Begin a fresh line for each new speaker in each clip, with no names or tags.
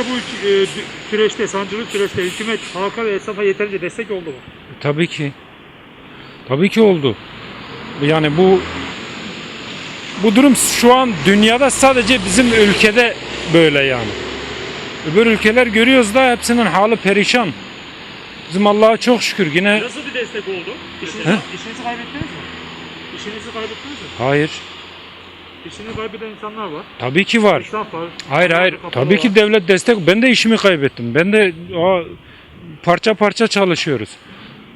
Sizce bu e, süreçte, sancılı süreçte hükümet halka ve esnafa yeterince destek oldu mu?
Tabii ki. Tabii ki oldu. Yani bu bu durum şu an dünyada sadece bizim ülkede böyle yani. Öbür ülkeler görüyoruz da hepsinin halı perişan. Bizim Allah'a çok şükür yine
Nasıl bir destek oldu? İşinizi,
He?
işinizi kaybettiniz mi? İşinizi kaybettiniz mi?
hayır.
İşini kaybeden insanlar var.
Tabii ki var.
Esnaf var.
Hayır hayır. Tabii
var.
ki devlet destek. Ben de işimi kaybettim. Ben de aa, parça parça çalışıyoruz.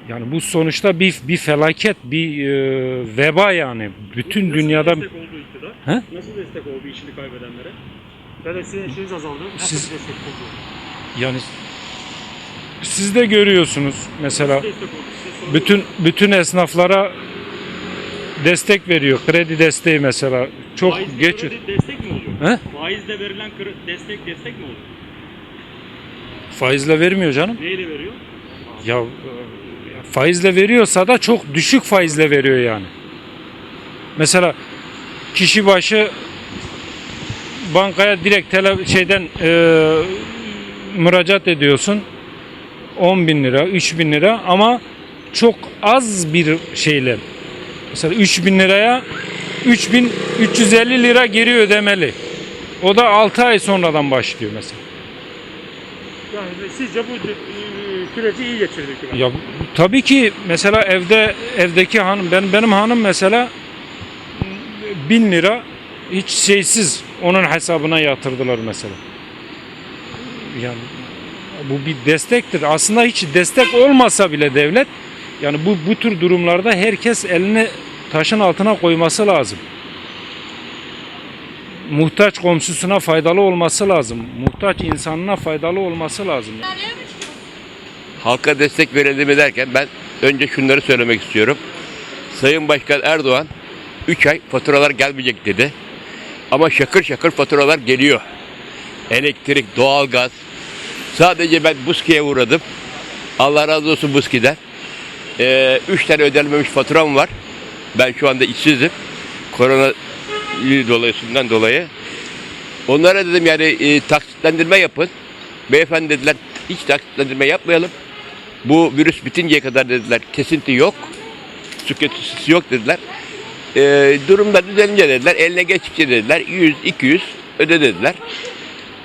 Yani bu sonuçta bir bir felaket, bir e, veba yani. Bütün
Nasıl
dünyada
destek oldu iktidar?
He?
Nasıl destek oldu işini kaybedenlere? Ya da sizin işiniz azaldı. Nasıl
Siz-
destek oldu?
yani siz de görüyorsunuz mesela bütün bütün esnaflara destek veriyor. Kredi desteği mesela çok
Faizle
geç.
kredi destek mi oluyor?
He?
Faizle verilen kre- destek destek mi oluyor?
Faizle vermiyor canım.
Neyle veriyor?
Ya faizle veriyorsa da çok düşük faizle veriyor yani. Mesela kişi başı bankaya direkt tele, şeyden e, müracaat ediyorsun 10 bin lira 3 bin lira ama çok az bir şeyle mesela 3 bin liraya 3350 lira geri ödemeli. O da 6 ay sonradan başlıyor mesela.
Yani sizce bu süreci iyi geçirdi hükümet.
Ya tabii ki mesela evde evdeki hanım ben benim hanım mesela bin lira hiç şeysiz onun hesabına yatırdılar mesela. Yani bu bir destektir. Aslında hiç destek olmasa bile devlet yani bu bu tür durumlarda herkes elini taşın altına koyması lazım. Muhtaç komşusuna faydalı olması lazım. Muhtaç insanına faydalı olması lazım.
halka destek verelim derken ben önce şunları söylemek istiyorum. Sayın Başkan Erdoğan 3 ay faturalar gelmeyecek dedi. Ama şakır şakır faturalar geliyor. Elektrik, doğalgaz. Sadece ben Buski'ye uğradım. Allah razı olsun Buski'den. 3 tane ödenmemiş faturam var. Ben şu anda işsizim. Korona dolayısından dolayı. Onlara dedim yani e, taksitlendirme yapın. Beyefendi dediler hiç taksitlendirme yapmayalım. Bu virüs bitinceye kadar dediler kesinti yok. Kötüsü yok dediler. Ee, durumda düzelince dediler. Eline geçtikçe dediler. 100, 200 öde dediler.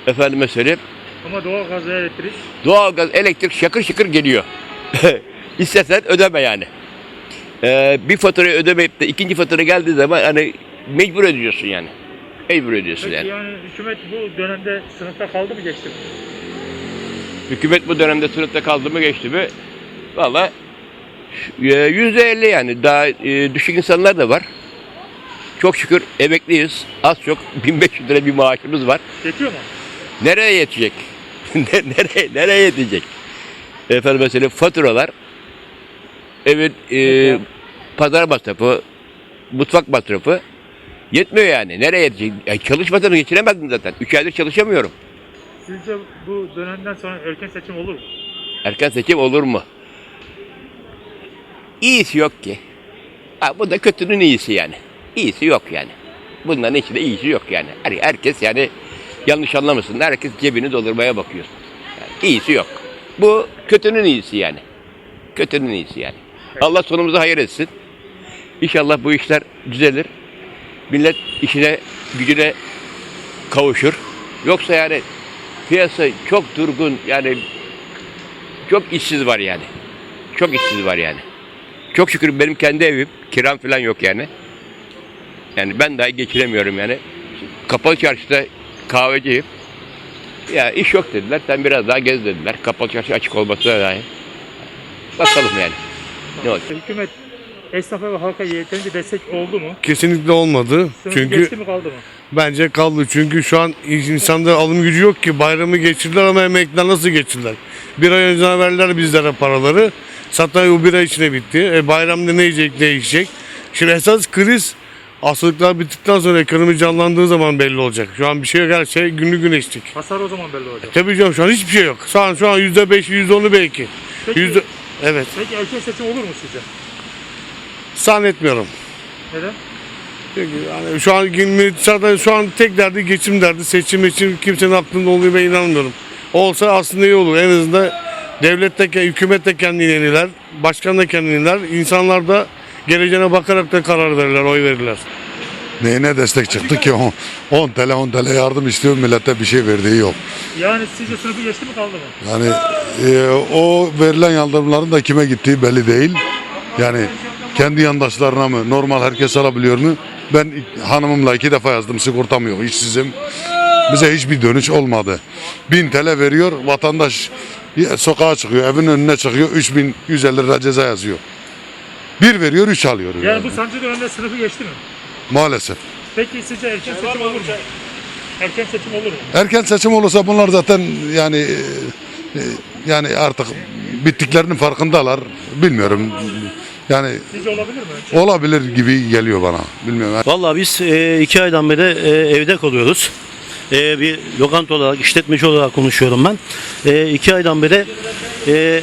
Efendime söyleyeyim.
Ama doğal gaz elektrik
Doğalgaz, elektrik şakır şakır geliyor. İstersen ödeme yani. Ee, bir faturayı ödemeyip de ikinci fatura geldiği zaman hani mecbur ödüyorsun yani. Mecbur ödüyorsun
Peki
yani.
yani hükümet bu dönemde sınıfta kaldı mı geçti mi?
Hükümet bu dönemde sınıfta kaldı mı geçti mi? Valla e, yüzde elli yani. Daha e, düşük insanlar da var. Çok şükür emekliyiz. Az çok 1500 lira bir maaşımız var.
Yetiyor mu?
Nereye yetecek? Ne- nereye, nereye yetecek? Efendim mesela faturalar, evin e, pazar masrafı, mutfak masrafı yetmiyor yani. Nereye yetecek? Ya çalışmadan geçiremezdim zaten. Üç aydır çalışamıyorum.
Sizce bu dönemden sonra erken seçim olur mu?
Erken seçim olur mu? İyisi yok ki. Ha, bu da kötünün iyisi yani. İyisi yok yani. Bunların içinde iyisi yok yani. Her, herkes yani yanlış anlamasın. Herkes cebini doldurmaya bakıyor. Yani iyisi yok. Bu kötünün iyisi yani. Kötünün iyisi yani. Allah sonumuzu hayır etsin. İnşallah bu işler düzelir. Millet işine, gücüne kavuşur. Yoksa yani piyasa çok durgun yani çok işsiz var yani. Çok işsiz var yani. Çok şükür benim kendi evim. Kiram falan yok yani. Yani ben dahi geçiremiyorum yani. Kapalı çarşıda kahveciyim. Ya iş yok dediler. Sen biraz daha gez dediler. Kapalı çarşı açık olmasına dahi. Bakalım yani. Ne olacak?
Hükümet esnafa ve halka yeterince destek oldu mu?
Kesinlikle olmadı.
Sınıf
Çünkü
geçti mi kaldı mı?
bence kaldı. Çünkü şu an insanda alım gücü yok ki. Bayramı geçirdiler ama emekliler nasıl geçirdiler? Bir ay önce verdiler bizlere paraları. Zaten o bir ay içine bitti. E, bayramda ne yiyecek, ne içecek? Şimdi esas kriz hastalıklar bittikten sonra ekonomi canlandığı zaman belli olacak. Şu an bir şey yok. Her şey günlü güneşlik.
Hasar o zaman belli olacak.
Tabii canım şu an hiçbir şey yok. Şu an, şu an yüzde beş, yüzde onu belki.
Peki,
Yüzde... Evet.
peki erken seçim olur mu sizce?
Zannetmiyorum.
Neden?
Çünkü yani şu an zaten şu an tek derdi geçim derdi. Seçim için kimsenin aklında olduğunu ben inanmıyorum. Olsa aslında iyi olur. En azından devlet de, hükümet de kendini yeniler, başkan da kendini yeniler. İnsanlar da geleceğine bakarak da karar verirler, oy verirler.
Neyine destek çıktı ki 10, 10 TL 10 TL yardım istiyor millete bir şey verdiği yok.
Yani sizce sınıfı geçti mi kaldı mı?
Yani e, o verilen yardımların da kime gittiği belli değil. Yani kendi yandaşlarına mı normal herkes alabiliyor mu? Ben hanımımla iki defa yazdım sigortam yok işsizim. Bize hiçbir dönüş olmadı. 1000 TL veriyor vatandaş sokağa çıkıyor evin önüne çıkıyor 3150 lira ceza yazıyor. Bir veriyor üç alıyor.
Yani
yani.
bu sancı döneminde sınıfı geçti mi?
Maalesef.
Peki sizce erken seçim olur mu? Erken seçim olur mu?
Erken seçim olursa bunlar zaten yani e, yani artık bittiklerinin farkındalar. Bilmiyorum. Yani
Sizce olabilir mi?
olabilir gibi geliyor bana. Bilmiyorum.
Vallahi biz e, iki aydan beri e, evde kalıyoruz. E, bir lokanta olarak, işletmeci olarak konuşuyorum ben. E, iki aydan beri e,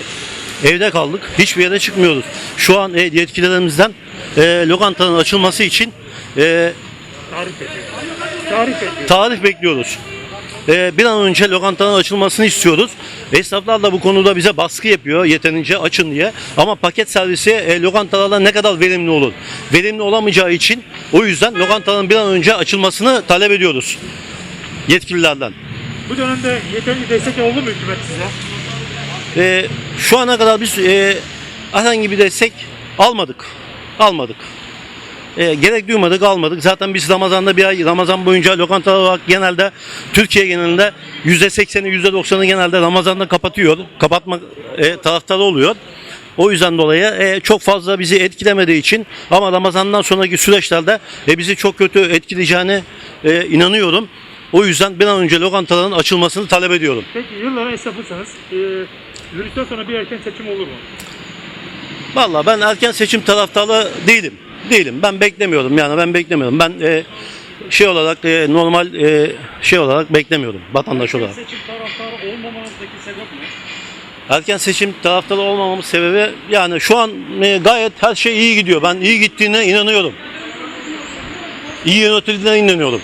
evde kaldık. Hiçbir yere çıkmıyoruz. Şu an e, yetkililerimizden e, lokantanın açılması için e,
Tarih bekliyor. Tarih bekliyor.
tarih bekliyoruz. E, bir an önce lokantanın açılmasını istiyoruz. Esnaflar da bu konuda bize baskı yapıyor yeterince açın diye. Ama paket servisi e, lokantalarda ne kadar verimli olur? Verimli olamayacağı için o yüzden lokantanın bir an önce açılmasını talep ediyoruz yetkililerden.
Bu dönemde yeterince destek oldu mu hükümet size?
E, şu ana kadar biz e, herhangi bir destek almadık. Almadık. E, gerek duymadık, almadık. Zaten biz Ramazan'da bir ay, Ramazan boyunca lokantalar olarak genelde Türkiye genelinde %80'i %90'ı genelde Ramazan'da kapatıyor. Kapatmak e, taraftarı oluyor. O yüzden dolayı e, çok fazla bizi etkilemediği için ama Ramazan'dan sonraki süreçlerde e, bizi çok kötü etkileyeceğine e, inanıyorum. O yüzden bir an önce lokantaların açılmasını talep ediyorum.
Peki yıllara esnafırsanız e, yürüyüşten sonra bir erken seçim olur mu?
Valla ben erken seçim taraftarı değilim. Değilim. Ben beklemiyorum yani ben beklemiyorum. Ben e, şey olarak e, normal e, şey olarak beklemiyorum vatandaş olarak.
seçim taraftarı olmamanızdaki sebep ne?
Erken seçim taraftarı olmamamın sebebi yani şu an e, gayet her şey iyi gidiyor. Ben iyi gittiğine inanıyorum. İyi yönetildiğine inanıyorum.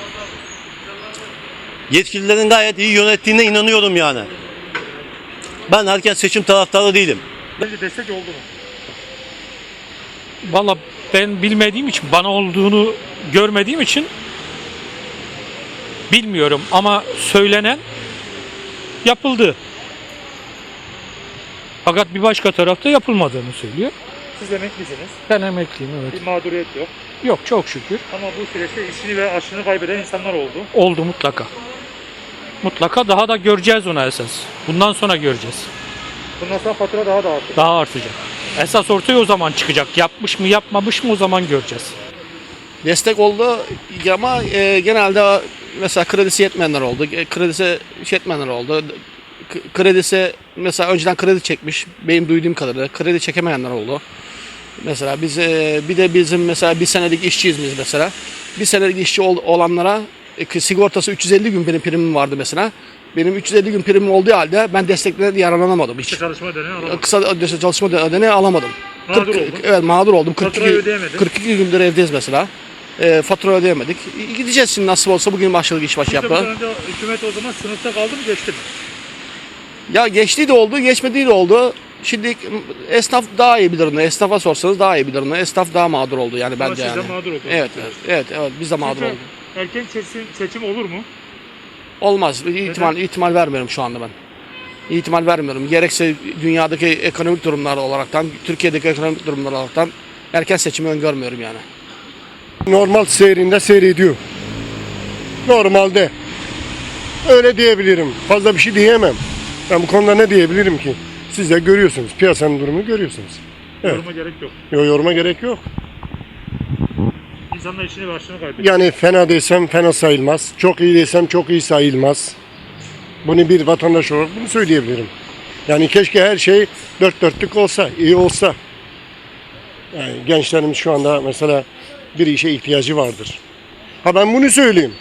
Yetkililerin gayet iyi yönettiğine inanıyorum yani. Ben erken seçim taraftarı değilim.
Destek oldu mu?
Valla ben bilmediğim için, bana olduğunu görmediğim için bilmiyorum ama söylenen yapıldı. Fakat bir başka tarafta yapılmadığını söylüyor.
Siz emeklisiniz.
Ben emekliyim evet.
Bir mağduriyet yok.
Yok çok şükür.
Ama bu süreçte işini ve aşını kaybeden insanlar oldu.
Oldu mutlaka. Mutlaka daha da göreceğiz ona esas. Bundan sonra göreceğiz.
Bundan sonra fatura daha da artacak.
Daha artacak. Esas ortaya o zaman çıkacak. Yapmış mı yapmamış mı o zaman göreceğiz.
destek oldu ama e, genelde mesela kredisi yetmeyenler oldu. E, Kredisi yetmeyenler oldu. Kredisi mesela önceden kredi çekmiş. Benim duyduğum kadarıyla kredi çekemeyenler oldu. Mesela biz e, bir de bizim mesela bir senelik işçiyiz biz mesela. Bir senelik işçi ol- olanlara e, sigortası 350 gün benim primim vardı mesela. Benim 350 gün primim olduğu halde ben desteklerden yararlanamadım hiç.
Çalışma dönemi alalım.
Kısa ödese çalışma ödeneği alamadım.
Mağdur
40
oldun.
Evet mağdur oldum. 42,
Faturayı ödeyemedin.
42 gündür evdeyiz mesela. E, fatura ödeyemedik. E, Gideceğiz şimdi nasıl olsa bugün başladık iş başı
dönemde hükümet o zaman sınıfta kaldı mı geçti mi?
Ya geçtiği de oldu, geçmediği de oldu. Şimdi esnaf daha iyi bir durumda. Esnafa sorsanız daha iyi bir durumda. Esnaf daha mağdur oldu yani
Ama
bence
siz de
yani.
mağdur oldunuz.
Evet, evet, evet, evet, biz de mağdur
Sizce
olduk.
erken seçim, seçim olur mu?
Olmaz. İhtimal, ihtimal vermiyorum şu anda ben. İhtimal vermiyorum. Gerekse dünyadaki ekonomik durumlar olaraktan, Türkiye'deki ekonomik durumlar olaraktan erken seçimi öngörmüyorum yani.
normal seyrinde seyrediyor. Normalde. Öyle diyebilirim. Fazla bir şey diyemem. Ben bu konuda ne diyebilirim ki? Siz de görüyorsunuz. Piyasanın durumunu görüyorsunuz. Evet.
Yoruma gerek yok.
Yo, yoruma gerek yok.
İnsanlar işini ve aşını kaybediyor.
Yani fena desem fena sayılmaz. Çok iyi desem çok iyi sayılmaz. Bunu bir vatandaş olarak bunu söyleyebilirim. Yani keşke her şey dört dörtlük olsa, iyi olsa. Yani gençlerimiz şu anda mesela bir işe ihtiyacı vardır. Ha ben bunu söyleyeyim.